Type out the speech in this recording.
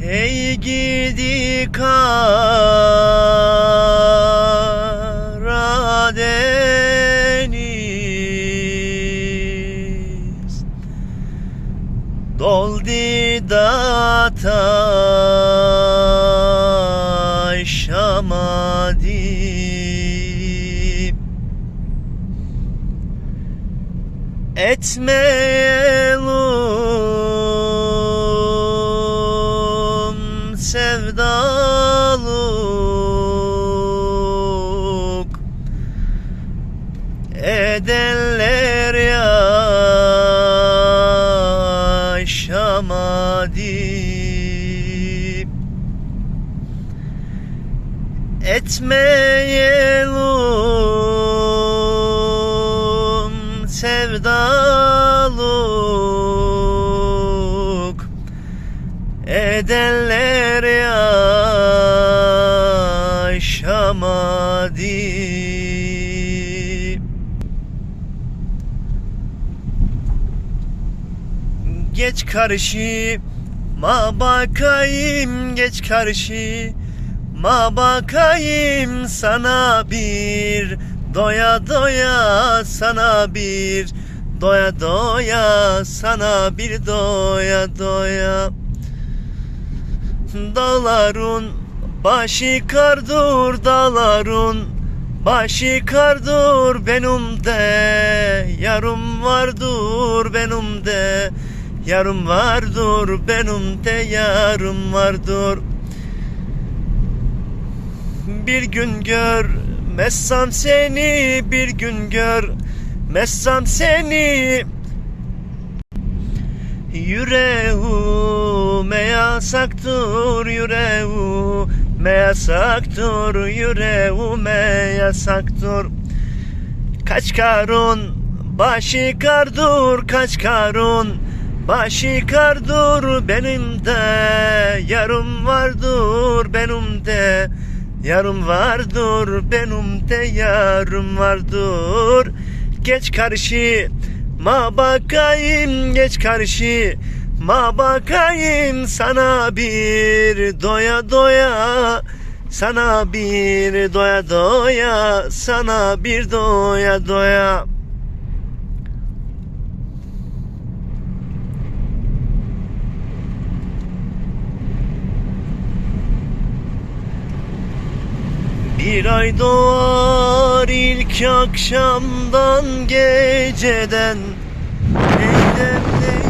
Hey gidi Karadeniz. Doldi da taşamadım Etmeyelim sevdalık Edenler yaşamadı. Etmeyelim sevdalık Edenler yaşamadı Geç karşı ma bakayım geç karşı ma bakayım. Sana bir doya doya sana bir doya doya sana bir doya doya. Dağların başı kardır dağların başı kardır benim de yarım vardır benim de yarım vardır benim de yarım vardır. Bir gün gör Messam seni bir gün gör Messam seni. Yüreğime yasaktır yüreğime yasaktır yüreğime yasaktır Kaç karun başı kardır kaç karun. Başı kardır benim de yarım vardır benim de yarım vardır benim de yarım vardır geç karşı ma bakayım geç karşı ma bakayım sana bir doya doya sana bir doya doya sana bir doya doya. Bir ay doğar ilk akşamdan geceden Neyden